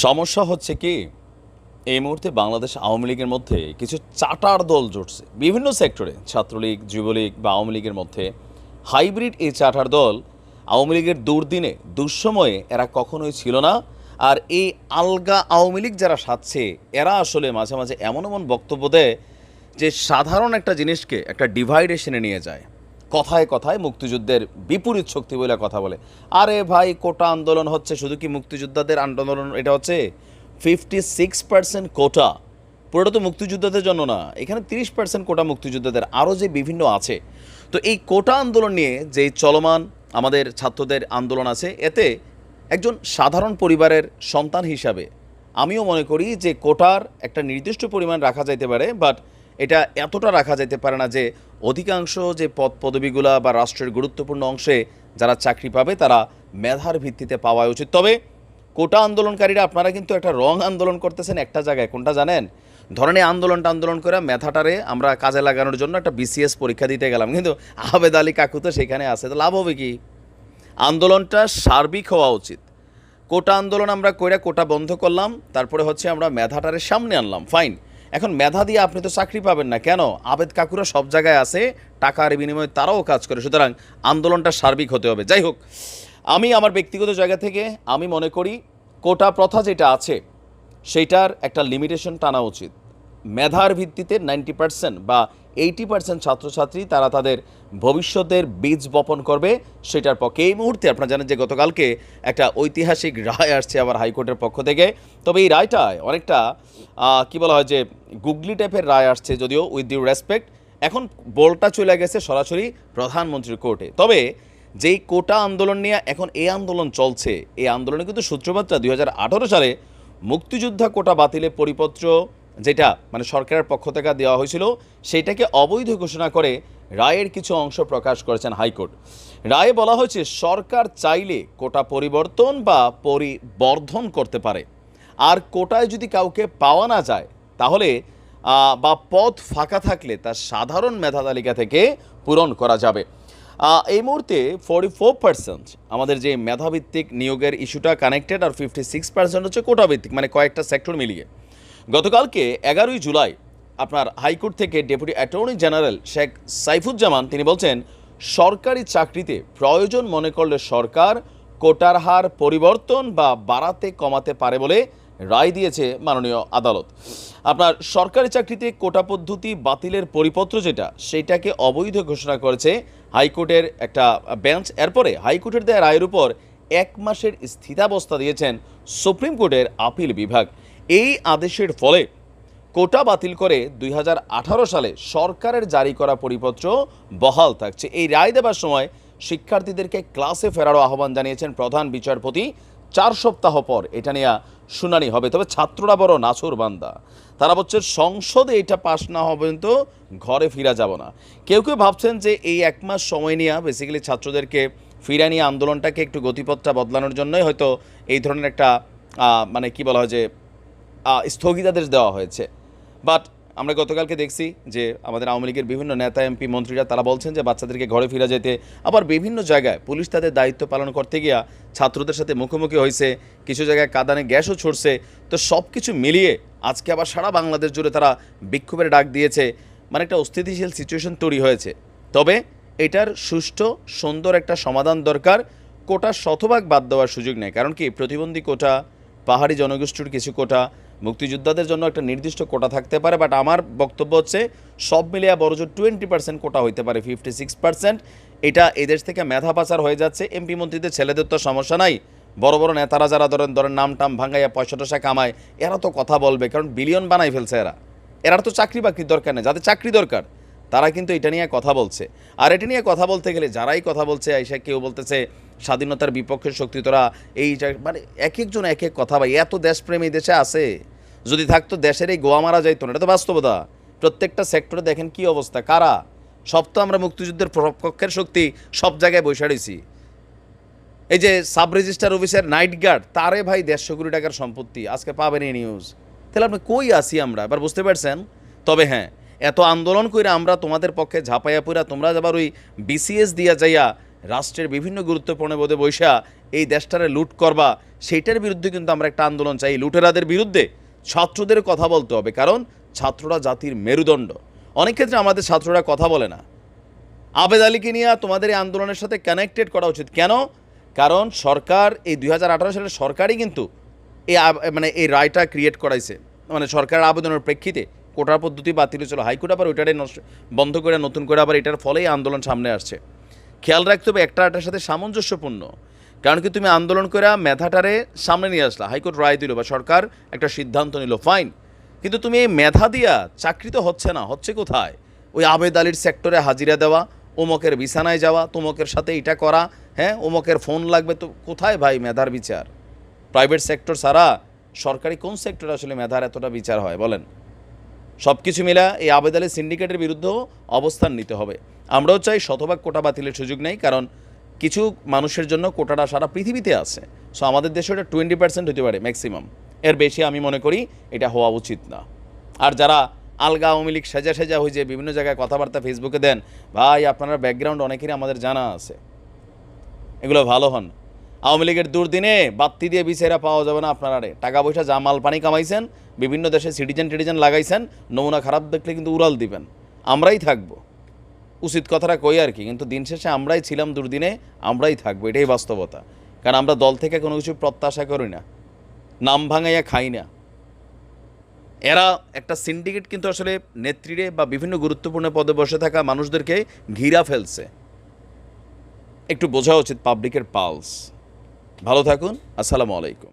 সমস্যা হচ্ছে কি, এই মুহূর্তে বাংলাদেশ আওয়ামী লীগের মধ্যে কিছু চাটার দল জুটছে। বিভিন্ন সেক্টরে, ছাত্রলীগ, যুবলীগ বা আওয়ামী লীগের মধ্যে হাইব্রিড এই চাটার দল আওয়ামী লীগের দুর্দিনে, দুঃসময়ে এরা কখনোই ছিল না। আর এই আলগা আওয়ামী লীগ যারা সাজছে এরা আসলে মাঝে মাঝে এমন এমন বক্তব্য দেয় যে সাধারণ একটা জিনিসকে একটা ডিভাইডেশনে নিয়ে যায়। কথায় কথায় মুক্তিযুদ্ধের বিপরীত শক্তি বলে কথা বলে। আরে ভাই, কোটা আন্দোলন হচ্ছে, শুধু কি মুক্তিযোদ্ধাদের আন্দোলন? এটা হচ্ছে ফিফটি সিক্স পার্সেন্ট কোটা। পুরোটা তো মুক্তিযোদ্ধাদের জন্য না, এখানে তিরিশ পার্সেন্ট কোটা মুক্তিযোদ্ধাদের। আরও যে বিভিন্ন আছে। তো এই কোটা আন্দোলন নিয়ে যে চলমান আমাদের ছাত্রদের আন্দোলন আছে, এতে একজন সাধারণ পরিবারের সন্তান হিসাবে আমিও মনে করি যে কোটার একটা নির্দিষ্ট পরিমাণ রাখা যাইতে পারে বাট এটা এতটা রাখা যেতে পারে না যে অধিকাংশ যে পদ পদবিগুলা বা রাষ্ট্রের গুরুত্বপূর্ণ অংশে যারা চাকরি পাবে, তারা মেধার ভিত্তিতে পাওয়া উচিত। তবে কোটা আন্দোলনকারীরা আপনারা কিন্তু একটা রং আন্দোলন করতেছেন একটা জায়গায়, কোনটা জানেন? ধরেন এই আন্দোলনটা আন্দোলন করে মেধাটারে আমরা কাজে লাগানোর জন্য একটা বিসিএস পরীক্ষা দিতে গেলাম, কিন্তু আবেদ আলী কাকু তো সেখানে আছে, তো লাভ হবে কি? আন্দোলনটা সার্বিক হওয়া উচিত। কোটা আন্দোলন আমরা কইরা কোটা বন্ধ করলাম, তারপরে হচ্ছে আমরা মেধাটারে সামনে আনলাম, ফাইন। এখন মেধা দিয়ে আপনি তো চাকরি পাবেন না। কেন? আবেদ কাকুরা সব জায়গায় আছে টাকার বিনিময়ে তারাও কাজ করে। সুতরাং আন্দোলনটা সার্বিক হতে হবে। যাই হোক, আমি আমার ব্যক্তিগত জায়গা থেকে আমি মনে করি কোটা প্রথা যেটা আছে, সেইটার একটা লিমিটেশন টানা উচিত। মেধার ভিত্তিতে নাইনটি পার্সেন্ট বা এইটি পার্সেন্ট ছাত্রছাত্রী তারা তাদের ভবিষ্যতের বীজ বপন করবে সেটার পক্ষে এই মুহূর্তে আপনারা জানেন যে গতকালকে একটা ঐতিহাসিক রায় আসছে আবার হাইকোর্টের পক্ষ থেকে। তবে এই রায়টায় অনেকটা কি বলা হয় যে গুগলি টাইপের রায় আসছে যদিও উইথ ডিউ রেসপেক্ট এখন বলটা চলে গেছে সরাসরি প্রধানমন্ত্রীর কোর্টে। তবে যেই কোটা আন্দোলন নিয়ে এখন এই আন্দোলন চলছে, এই আন্দোলনে কিন্তু সূত্রপাতটা দু হাজার আঠেরো সালে মুক্তিযোদ্ধা কোটা বাতিলে পরিপত্র যেটা মানে সরকারের পক্ষ থেকে দেওয়া হয়েছিল, সেটাকে অবৈধ ঘোষণা করে রায়ের কিছু অংশ প্রকাশ করেছেন হাইকোর্ট। রায়ে বলা হয়েছে, সরকার চাইলে কোটা পরিবর্তন বা পরিবর্ধন করতে পারে। আর কোটায় যদি কাউকে পাওয়া না যায়, তাহলে বা পদ ফাঁকা থাকলে তা সাধারণ মেধা তালিকা থেকে পূরণ করা যাবে। এই মুহূর্তে ফোর্টি ফোর পার্সেন্ট আমাদের যে মেধাভিত্তিক নিয়োগের ইস্যুটা কানেক্টেড আর ফিফটি সিক্স পার্সেন্ট হচ্ছে কোটাভিত্তিক মানে কয়েকটা সেক্টর মিলিয়ে। গতকালকে এগারোই জুলাই আপনার হাইকোর্ট থেকে deputy attorney general Sheikh Saifuzzaman, তিনি বলছেন, সরকারি চাকরিতে প্রয়োজন মনে করলে সরকার কোটার হার পরিবর্তন বা বাড়াতে কমাতে পারে বলে রায় দিয়েছে মাননীয় আদালত। আপনার সরকারি চাকরিতে কোটা পদ্ধতি বাতিলের পরিপত্র যেটা, সেটাকে অবৈধ ঘোষণা করেছে হাইকোর্টের একটা বেঞ্চ। এরপরে হাইকোর্টের দেয়া রায়ের উপর এক মাসের স্থিতাবস্থা দিয়েছেন সুপ্রিম কোর্টের আপিল বিভাগ। এই আদেশের ফলে কোটা বাতিল করে দুই হাজার আঠারো সালে সরকারের জারি করা পরিপত্র বহাল থাকছে। এই রায় দেবার সময় শিক্ষার্থীদেরকে ক্লাসে ফেরারও আহ্বান জানিয়েছেন প্রধান বিচারপতি। চার সপ্তাহ পর এটা নিয়ে শুনানি হবে। তবে ছাত্ররা বড় নাছুর বান্দা। তারা বলছে, সংসদে এটা পাশ না হবে তো ঘরে ফিরা যাব না। কেউ কেউ ভাবছেন যে এই এক মাস সময় নিয়ে বেসিক্যালি ছাত্রদেরকে ফিরা নিয়ে আন্দোলনটাকে একটু গতিপথটা বদলানোর জন্যই হয়তো এই ধরনের একটা মানে কি বলা হয় যে স্থগিতাদেশ দেওয়া হয়েছে। বাট আমরা গতকালকে দেখছি যে আমাদের আওয়ামী লীগের বিভিন্ন নেতা, এমপি, মন্ত্রীরা তারা বলছেন যে বাচ্চাদেরকে ঘরে ফিরে যেতে, আবার বিভিন্ন জায়গায় পুলিশ তাদের দায়িত্ব পালন করতে গিয়া ছাত্রদের সাথে মুখোমুখি হয়েছে কিছু জায়গায় কাদানে গ্যাসও ছড়ছে তো সব কিছু মিলিয়ে আজকে আবার সারা বাংলাদেশ জুড়ে তারা বিক্ষোভের ডাক দিয়েছে। মানে একটা অস্থিতিশীল সিচুয়েশন তৈরি হয়েছে। তবে এটার সুষ্ঠু, সুন্দর একটা সমাধান দরকার। কোটা শতভাগ বাদ দেওয়ার সুযোগ নেই। কারণ কি? প্রতিবন্ধী কোটা, পাহাড়ি জনগোষ্ঠীর কিছু কোটা মুক্তিযোদ্ধাদের জন্য একটা নির্দিষ্ট কোটা থাকতে পারে বাট আমার বক্তব্য হচ্ছে সব মিলিয়ে বড় জোর টোয়েন্টি পার্সেন্ট কোটা হইতে পারে ফিফটি সিক্স পার্সেন্ট এটা এদেশ থেকে মেধা পাচার হয়ে যাচ্ছে এমপি মন্ত্রীদের ছেলেদের তো সমস্যা নাই। বড় বড় নেতারা যারা ধরেন ধরেন নাম টাম ভাঙাইয়া পয়সা টসা কামায়, এরা তো কথা বলবে, কারণ বিলিয়ন বানাই ফেলছে এরা। এরা তো চাকরি বাকরির দরকার নেই, যাদের চাকরি দরকার, তারা কিন্তু এটা নিয়ে কথা বলছে। আর এটা নিয়ে কথা বলতে গেলে যারাই কথা বলছে, আইসা কেউ বলতেছে, স্বাধীনতার বিপক্ষের শক্তি তোরা এই মানে এক একজন এক এক কথা ভাই, এত দেশপ্রেম দেশে আছে। যদি থাকতো দেশের এই গোয়া মারা যাইতো না, এটা তো বাস্তবতা। প্রত্যেকটা সেক্টরে দেখেন কি অবস্থা, কারা? সব তো আমরা মুক্তিযুদ্ধের পক্ষের শক্তি সব জায়গায় বসে রয়েছি। এই যে সাব রেজিস্টার অফিসের নাইট গার্ড, তারে ভাই দেড়শো কোটি টাকার সম্পত্তি, আজকে পাবেন এই নিউজ তাহলে আপনি কই আসি আমরা? এবার বুঝতে পারছেন? তবে হ্যাঁ এত আন্দোলন করে আমরা তোমাদের পক্ষে ঝাঁপাইয়া পুরা তোমরা যাবার ওই বিসিএস দিয়া যাইয়া রাষ্ট্রের বিভিন্ন গুরুত্বপূর্ণ পদে বৈশা এই দেশটারে লুট করবা, সেইটার বিরুদ্ধে কিন্তু আমরা একটা আন্দোলন চাই। লুটেরাদের বিরুদ্ধে ছাত্রদের কথা বলতে হবে, কারণ ছাত্ররা জাতির মেরুদণ্ড। অনেক ক্ষেত্রে আমাদের ছাত্ররা কথা বলে না। আবেদ আলীকে নিয়ে তোমাদের এই আন্দোলনের সাথে কানেক্টেড করা উচিত। কেন? কারণ সরকার এই দুই সালের সরকারই কিন্তু এই মানে এই রায়টা ক্রিয়েট করাইছে। মানে সরকারের আবেদনের প্রেক্ষিতে কোটার পদ্ধতি বাতিল হয়েছিল, হাইকোর্ট আবার ওইটারে বন্ধ করে, নতুন করে আবার এটার ফলেই আন্দোলন সামনে আসছে। খেয়াল রাখতে হবে, একটা আটার সাথে সামঞ্জস্যপূর্ণ। কারণ কি তুমি আন্দোলন করে মেধাটারে সামনে নিয়ে আসলা। হাইকোর্ট রায় দিল বা সরকার একটা সিদ্ধান্ত নিল ফাইন কিন্তু তুমি এই মেধা দিয়া চাকরি তো হচ্ছে না, হচ্ছে কোথায়? ওই আবেদ আলীর সেক্টরে হাজিরা দেওয়া ওমকের বিছানায় যাওয়া, তোমকের সাথে এটা করা হ্যাঁ ওমকের ফোন লাগবে তো কোথায় ভাই মেধার বিচার? প্রাইভেট সেক্টর ছাড়া সরকারি কোন সেক্টরে আসলে মেধার এতটা বিচার হয়, বলেন? সব কিছু মিলা এই আবেদ আলী সিন্ডিকেটের বিরুদ্ধেও অবস্থান নিতে হবে। আমরাও চাই শতভাগ কোটা বাতিলের সুযোগ নেই, কারণ কিছু মানুষের জন্য কোটাটা সারা পৃথিবীতে আছে। সো আমাদের দেশে ওটা টোয়েন্টি পার্সেন্ট হতে পারে ম্যাক্সিমাম এর বেশি আমি মনে করি এটা হওয়া উচিত না। আর যারা আলগা আওয়ামী লীগ সেজা সেজা হয়ে যে বিভিন্ন জায়গায় কথাবার্তা ফেসবুকে দেন, ভাই, আপনার ব্যাকগ্রাউন্ড অনেকেরই আমাদের জানা আছে। এগুলো ভালো হন। আওয়ামী লীগের দুর্দিনে বাত্তি দিয়ে বিচারা পাওয়া যাবে না আপনারা। টাকা পয়সা যা মাল পানি কামাইছেন, বিভিন্ন দেশে সিটিজেন টিটিজেন লাগাইছেন, নমুনা খারাপ দেখলে কিন্তু উড়াল দিবেন। আমরাই থাকব। উচিত কথাটা কই আর কি, কিন্তু দিন শেষে আমরাই ছিলাম দুর্দিনে, আমরাই থাকব, এটাই বাস্তবতা। কারণ আমরা দল থেকে কোনো কিছু প্রত্যাশা করি না, নাম ভাঙাইয়া খাই না। এরা একটা সিন্ডিকেট কিন্তু আসলে নেত্রীরে বা বিভিন্ন গুরুত্বপূর্ণ পদে বসে থাকা মানুষদেরকে ঘিরা ফেলছে। একটু বোঝা উচিত পাবলিকের পালস ভালো থাকুন, আসসালামু আলাইকুম।